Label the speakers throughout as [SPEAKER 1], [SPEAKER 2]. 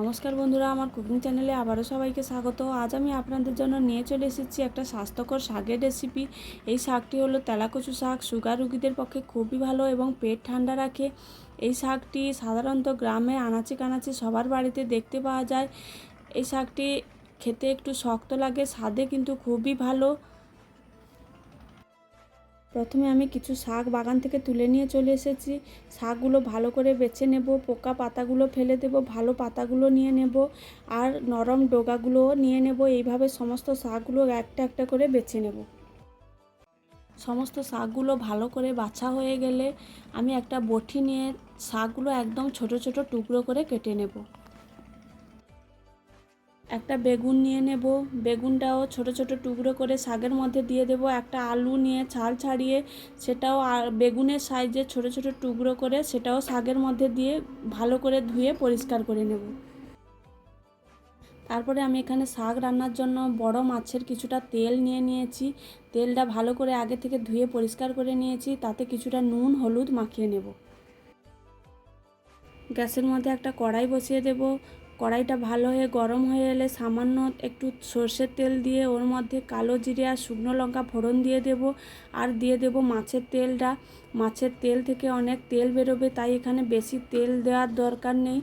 [SPEAKER 1] নমস্কার বন্ধুরা, আমার কুকিং চ্যানেলে আবারও সবাইকে স্বাগত। আজ আমি আপনাদের জন্য নিয়ে চলে এসেছি একটা স্বাস্থ্যকর শাকের রেসিপি এই শাকটি হলো তেলাকচু শাক। সুগার রুগীদের পক্ষে খুবই ভালো এবং পেট ঠান্ডা রাখে। এই শাকটি সাধারণত গ্রামে আনাচে কানাচে সবার বাড়িতে দেখতে পাওয়া যায়। এই শাকটি খেতে একটু শক্ত লাগে, স্বাদে কিন্তু খুবই ভালো। প্রথমে আমি কিছু শাক বাগান থেকে তুলে নিয়ে চলে এসেছি। শাকগুলো ভালো করে বেছে নেব, পোকা পাতাগুলো ফেলে দেব, ভালো পাতাগুলো নিয়ে নেব আর নরম ডোগাগুলোও নিয়ে নেব। এইভাবে সমস্ত শাকগুলো একটা একটা করে বেছে নেব। সমস্ত শাকগুলো ভালো করে বাছা হয়ে গেলে আমি একটা বটি নিয়ে শাকগুলো একদম ছোট ছোট টুকরো করে কেটে নেব। একটা বেগুন নিয়ে নেব। বেগুনটাও ছোট ছোট টুকরো করে শাকের মধ্যে দিয়ে দেব। একটা আলু নিয়ে ছাল ছাড়িয়ে সেটাও বেগুনের সাইজে ছোট ছোট টুকরো করে সেটাও শাকের মধ্যে দিয়ে ভালো করে ধুয়ে পরিষ্কার করে নেব। তারপরে আমি এখানে শাক রান্নার জন্য বড় মাছের কিছুটা তেল নিয়ে নিয়েছি। তেলটা ভালো করে আগে থেকে ধুয়ে পরিষ্কার করে নিয়েছি। তাতে কিছুটা নুন, হলুদ মাখিয়ে নেব। গ্যাসের মধ্যে একটা কড়াই বসিয়ে দেব। কড়াইটা ভালো হয়ে গরম হয়ে এলে সামান্য একটু সর্ষের তেল দিয়ে ওর মধ্যে কালো জিরে আর শুকনো লঙ্কা ফোড়ন দিয়ে দেব আর দিয়ে দেব মাছের তেলটা। মাছের তেল থেকে অনেক তেল বেরোবে, তাই এখানে বেশি তেল দেওয়ার দরকার নেই।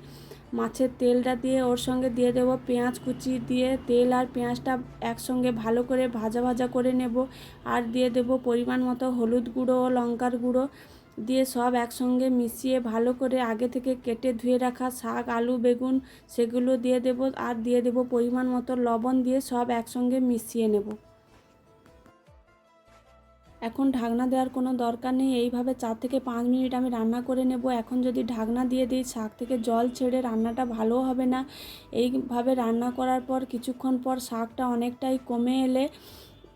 [SPEAKER 1] মাছের তেলটা দিয়ে ওর সঙ্গে দিয়ে দেব পেঁয়াজ কুচি দিয়ে তেল আর পেঁয়াজটা একসঙ্গে ভালো করে ভাজা ভাজা করে নেব। আর দিয়ে দেব পরিমাণ মতো হলুদ গুঁড়ো ও লঙ্কার গুঁড়ো। দিয়ে সব একসঙ্গে মিশিয়ে ভালো করে আগে থেকে কেটে ধুয়ে রাখা শাক, আলু, বেগুন সেগুলো দিয়ে দেব আর দিয়ে দেব পরিমাণ মতো লবণ দিয়ে সব একসঙ্গে মিশিয়ে নেব। এখন ঢাকনা দেওয়ার কোনো দরকার নেই। এইভাবে চার থেকে পাঁচ মিনিট আমি রান্না করে নেব। এখন যদি ঢাকনা দিয়ে দিই, শাক থেকে জল ছেড়ে রান্নাটা ভালো হবে না। এইভাবে রান্না করার পর কিছুক্ষণ পর শাকটা অনেকটাই কমে এলে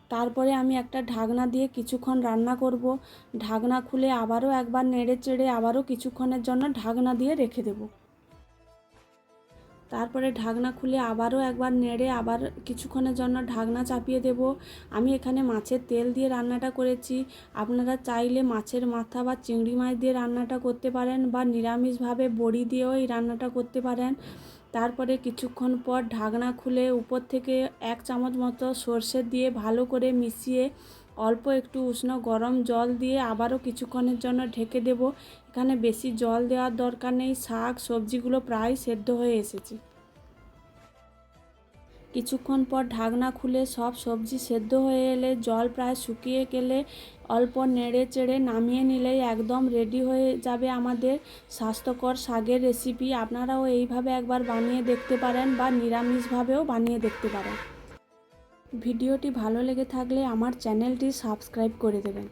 [SPEAKER 1] তারপরে আমি একটা ঢাকনা দিয়ে কিছুক্ষণ রান্না করব। ঢাকনা খুলে আবারও একবার নেড়ে চেড়ে আবারও কিছুক্ষণের জন্য ঢাকনা দিয়ে রেখে দেব। তারপরে ঢাকনা খুলে আবারও একবার নেড়ে আবার কিছুক্ষণের জন্য ঢাকনা চাপিয়ে দেব। আমি এখানে মাছের তেল দিয়ে রান্নাটা করেছি। আপনারা চাইলে মাছের মাথা বা চিংড়ি মাছ দিয়ে রান্নাটা করতে পারেন বা নিরামিষভাবে বড়ি দিয়েও এই রান্নাটা করতে পারেন। তারপরে কিছুক্ষণ পর ঢাকনা খুলে উপর থেকে এক চামচ মতো সর্ষে দিয়ে ভালো করে মিশিয়ে অল্প একটু উষ্ণ গরম জল দিয়ে আবারও কিছুক্ষণের জন্য ঢেকে দেব। এখানে বেশি জল দেওয়ার দরকার নেই। শাক, সবজিগুলো প্রায় সেদ্ধ হয়ে এসেছে। কিছুক্ষণ পর ঢাকনা খুলে সব সবজি সেদ্ধ হয়ে এলে জল প্রায় শুকিয়ে গেলে অল্প নেড়ে চেড়ে নামিয়ে নিলেই একদম রেডি হয়ে যাবে আমাদের স্বাস্থ্যকর শাকের রেসিপি। আপনারাও এইভাবে একবার বানিয়ে দেখতে পারেন বা নিরামিষভাবেও বানিয়ে দেখতে পারেন। ভিডিওটি ভালো লেগে থাকলে আমার চ্যানেলটি সাবস্ক্রাইব করে দেবেন।